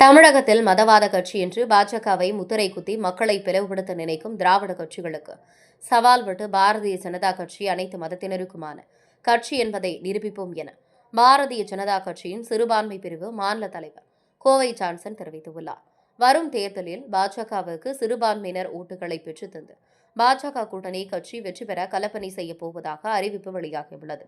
தமிழகத்தில் மதவாத கட்சி என்று பாஜகவை முத்திரை குத்தி மக்களை பிளவுபடுத்த நினைக்கும் திராவிட கட்சிகளுக்கு சவால் விட்டு பாரதிய ஜனதா கட்சி அனைத்து மதத்தினருக்குமான கட்சி என்பதை நிரூபிப்போம் என பாரதிய ஜனதா கட்சியின் சிறுபான்மை பிரிவு மாநில தலைவர் கோவை ஜான்சன் தெரிவித்துள்ளார். வரும் தேர்தலில் பாஜகவுக்கு சிறுபான்மையினர் ஓட்டுகளை பெற்றுத்தந்து பாஜக கூட்டணி கட்சி வெற்றி பெற கலப்பணி செய்யப் போவதாக அறிவிப்பு வெளியாகியுள்ளது.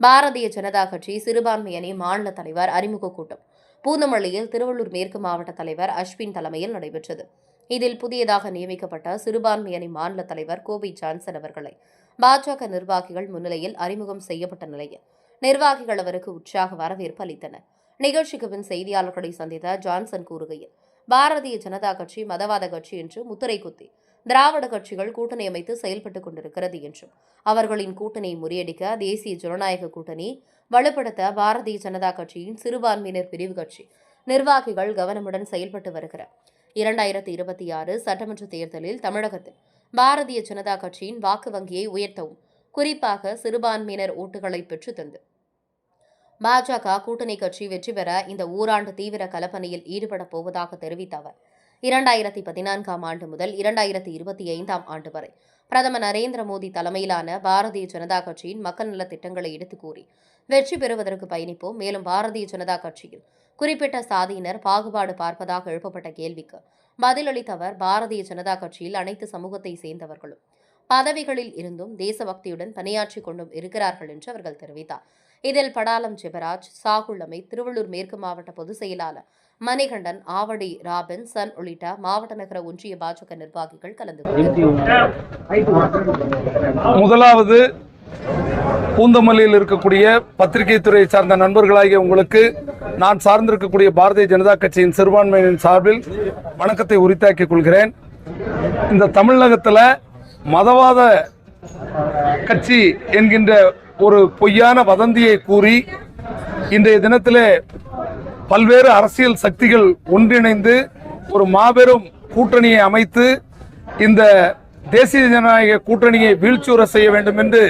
பாரதிய ஜனதா கட்சி சிறுபான்மையணி மாநில தலைவர் அறிமுக கூட்டம் பூந்தமல்லியில் திருவள்ளூர் மேற்கு மாவட்ட தலைவர் அஸ்வின் தலைமையில் நடைபெற்றது. இதில் புதியதாக நியமிக்கப்பட்ட சிறுபான்மை அணி மாநில தலைவர் கோவை ஜான்சன் அவர்களை பாஜக நிர்வாகிகள் முன்னிலையில் அறிமுகம் செய்யப்பட்ட நிலையில் நிர்வாகிகள் அவருக்கு உற்சாக வரவேற்பு அளித்தனர் நிகழ்ச்சிக்கு பின் செய்தியாளர்களை சந்தித்த ஜான்சன் கூறுகையில் பாரதிய ஜனதா கட்சி மதவாத கட்சி என்று முத்திரை குத்தி திராவிட கட்சிகள் கூட்டணி அமைத்து செயல்பட்டுக் கொண்டிருக்கிறது என்றும் அவர்களின் கூட்டணியை முறியடிக்க தேசிய ஜனநாயக கூட்டணி வலுப்படுத்த பாரதிய ஜனதா கட்சியின் சிறுபான்மையினர் பிரிவு கட்சி நிர்வாகிகள் கவனமுடன் செயல்பட்டு வருகிறார். இரண்டாயிரத்தி இருபத்தி ஆறு சட்டமன்ற தேர்தலில் தமிழகத்தில் பாரதிய ஜனதா கட்சியின் வாக்கு வங்கியை உயர்த்தவும் குறிப்பாக சிறுபான்மையினர் ஓட்டுகளை பெற்றுத் தந்து. பாஜக கூட்டணி கட்சி வெற்றி பெற இந்த ஊராண்டு தீவிர கலப்பணியில் ஈடுபடப் போவதாக தெரிவித்த அவர் இரண்டாயிரத்தி பதினான்காம் ஆண்டு முதல் இரண்டாயிரத்தி இருபத்தி ஐந்தாம் ஆண்டு வரை பிரதமர் நரேந்திர மோடி தலைமையிலான பாரதிய ஜனதா கட்சியின் மக்கள் நலத் திட்டங்களை எடுத்துக் கூறி வெற்றி பெறுவதற்கு பயணிப்போம். மேலும் பாரதிய ஜனதா கட்சியில் குறிப்பிட்ட சாதியினர் பாகுபாடு பார்ப்பதாக எழுப்பப்பட்ட கேள்விக்கு பதிலளித்தவர் பாரதிய ஜனதா கட்சியில் அனைத்து சமூகத்தை சேர்ந்தவர்களும் பதவிகளில் இருந்தும் தேசபக்தியுடன் பணியாற்றிக் கொண்டும் இருக்கிறார்கள் என்று அவர்கள் தெரிவித்தார். இதில் படாலம் ஜெபராஜ் சாகுள்ளமை திருவள்ளூர் மேற்கு மாவட்ட பொதுச் செயலாளர் மணிகண்டன் ஆவடி ராபின் சன் உள்ளிட்ட மாவட்ட நகர ஒன்றிய பாஜக நிர்வாகிகள் கலந்து கொண்டனர். முதலாவது பூந்தமல்லியில் இருக்கக்கூடிய பத்திரிகை துறை சார்ந்த நண்பர்களாகிய உங்களுக்கு நான் சார்ந்திருக்கக்கூடிய பாரதிய ஜனதா கட்சியின் சிறுபான்மையின் சார்பில் வணக்கத்தை உரித்தாக்கிக் கொள்கிறேன். இந்த தமிழகத்தில் மதவாத கட்சி என்கின்ற ஒரு பொய்யான வதந்தியை கூறி இன்றைய தினத்திலே பல்வேறு அரசியல் சக்திகள் ஒன்றிணைந்து ஒரு மாபெரும் கூட்டணியை அமைத்து இந்த தேசிய ஜனநாயக கூட்டணியை வீழ்ச்சியுற செய்ய வேண்டும் என்று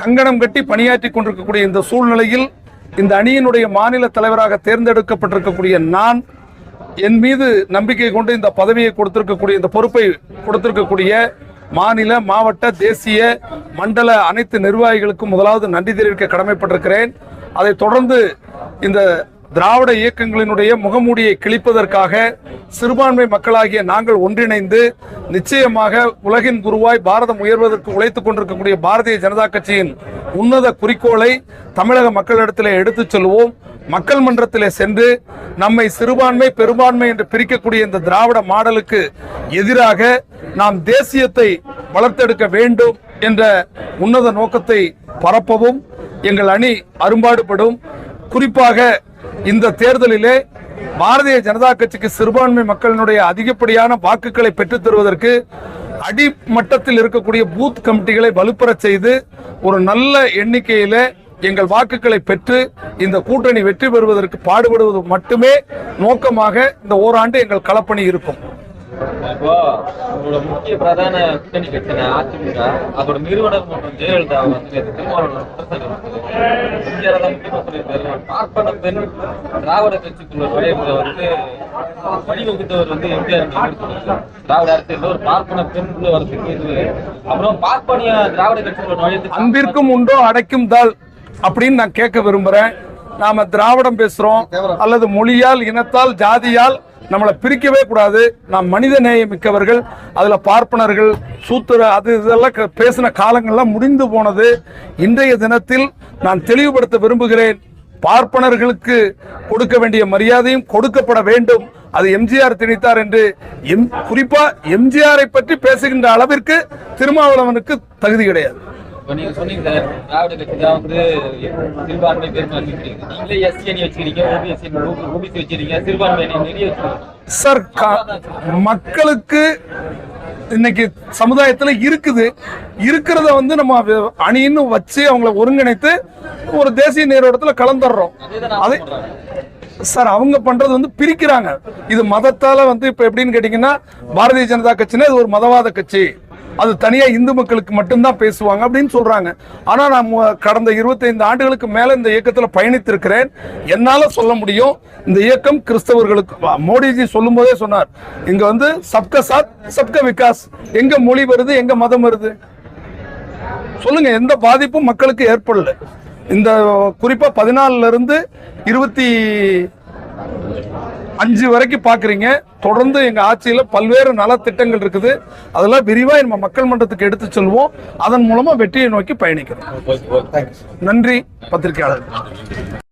கங்கணம் கட்டி பணியாற்றி கொண்டிருக்கக்கூடிய இந்த சூழ்நிலையில் இந்த அணியினுடைய மாநில தலைவராக தேர்ந்தெடுக்கப்பட்டிருக்கக்கூடிய நான் என் மீது நம்பிக்கை கொண்டு இந்த பதவியை கொடுத்திருக்கக்கூடிய இந்த பொறுப்பை கொடுத்திருக்கக்கூடிய மாநில மாவட்ட தேசிய மண்டல அனைத்து நிர்வாகிகளுக்கும் முதலாவது நன்றி தெரிவிக்க கடமைப்பட்டிருக்கிறேன். அதைத் தொடர்ந்து இந்த திராவிட இயக்கங்களினுடைய முகமூடியை கிழிப்பதற்காக சிறுபான்மை மக்களாகிய நாங்கள் ஒன்றிணைந்து நிச்சயமாக உலகின் குருவாய் பாரதம் உயர்வதற்கு உழைத்துக் கொண்டிருக்கக்கூடிய பாரதிய ஜனதா கட்சியின் உன்னத குறிக்கோளை தமிழக மக்களிடத்திலே எடுத்துச் செல்வோம். மக்கள் மன்றத்திலே சென்று நம்மை சிறுபான்மை பெரும்பான்மை என்று பிரிக்கக்கூடிய இந்த திராவிட மாடலுக்கு எதிராக நாம் தேசியத்தை வளர்த்தெடுக்க வேண்டும் என்ற உன்னத நோக்கத்தை பரப்பவும். எங்கள் அணி அரும்பாடுபடும். குறிப்பாக இந்த தேர்தலிலே பாரதிய ஜனதா கட்சிக்கு சிறுபான்மை மக்களினுடைய அதிகப்படியான வாக்குகளை பெற்றுத் தருவதற்கு அடிமட்டத்தில் இருக்கக்கூடிய பூத் கமிட்டிகளை வலுப்பெறச் செய்து ஒரு நல்ல எண்ணிக்கையில எங்கள் வாக்குகளை பெற்று இந்த கூட்டணி வெற்றி பெறுவதற்கு பாடுபடுவது மட்டுமே நோக்கமாக இந்த ஓராண்டு எங்கள் களப்பணி இருக்கும். இப்போ உங்களோட முக்கிய பிரதான கூட்டணி கட்சியான அதிமுக அதோட நிறுவனர் மற்றும் ஜெயலலிதா வந்து திருமாவளவன் தான் சொல்லியிருக்காரு பார்ப்பன பெண் திராவிட கட்சிக்குள்ள நுழைவுல வந்து வழிவகுத்தவர் வந்து எம்ஜிஆர் திராவிட அரசியல் ஒரு பார்ப்பன பெண் உள்ள வரதுக்கு இது. அப்புறம் பார்ப்பனிய திராவிட கட்சிக்குள்ள நுழையது அன்பிற்கும் உண்டோ அடைக்கும் தாள் அப்படின்னு நான் கேட்க விரும்புறேன். நாம திராவிடம் பேசுறோம். அல்லது மொழியால் இனத்தால் ஜாதியால் நம்மளை பிரிக்கவே கூடாது. நாம் மனித நேயம் மிக்கவர்கள் அதில் பார்ப்பனர்கள் சூத்திர அது இதெல்லாம் க- பேசின காலங்கள்லாம் முடிந்து போனது. இன்றைய தினத்தில் நான் தெளிவுபடுத்த விரும்புகிறேன். பார்ப்பனர்களுக்கு கொடுக்க வேண்டிய மரியாதையும் கொடுக்கப்பட வேண்டும். அது எம்ஜிஆர் திணித்தார் என்று எம் குறிப்பா எம்ஜிஆரை பற்றி பேசுகின்ற அளவிற்கு திருமாவளவனுக்கு தகுதி கிடையாது. இப்போ நீங்க சொன்னீங்க சார் திராவிட கட்சி தான் வந்து சிறுபான்மை பெரும்பான்மை பிரிக்குது. நீங்களே எஸ்சி அணி வச்சிருக்கீங்க ஓபிஎஸ்சி ஓபிசி வச்சிருக்கீங்க சிறுபான்மை அணி நிறைய வச்சிருக்கீங்க. சார் க- மக்களுக்கு இன்னைக்கு சமுதாயத்துல இருக்குது. இருக்கிறத வந்து நம்ம அணின்னு வச்சு அவங்கள ஒருங்கிணைத்து ஒரு தேசிய நீரோட்டத்துல கலந்துடுறோம். அதை சார் அவங்க பண்றது வந்து பிரிக்கிறாங்க. இது மதத்தால வந்து இப்ப எப்படின்னு கேட்டீங்கன்னா பாரதிய ஜனதா கட்சினா இது ஒரு மதவாத கட்சி. அது தனியாக இந்து மக்களுக்கு மட்டும்தான் பேசுவாங்க அப்படின்னு சொல்றாங்க. ஆனால் நான் கடந்த 25 ஆண்டுகளுக்கு மேலே இந்த இயக்கத்தில் பயணித்திருக்கிறேன். என்னால் சொல்ல முடியும். இந்த இயக்கம் கிறிஸ்தவர்களுக்கு மோடிஜி சொல்லும் போதே சொன்னார். இங்கே வந்து சப்க சாத் சப்க விகாஸ். எங்க மொழி வருது எங்க மதம் வருது? சொல்லுங்க எந்த பாதிப்பும் மக்களுக்கு ஏற்படல. இந்த குறிப்பாக பதினாலுல இருந்து இருபத்தி அஞ்சு வரைக்கும் பாக்குறீங்க. தொடர்ந்து எங்க ஆட்சியில பல்வேறு நலத்திட்டங்கள் இருக்குது. அதெல்லாம் விரிவா நம்ம மக்கள் மன்றத்துக்கு எடுத்து செல்வோம். அதன் மூலமா வெற்றியை நோக்கி பயணிக்கிறோம். நன்றி பத்திரிகையாளர்.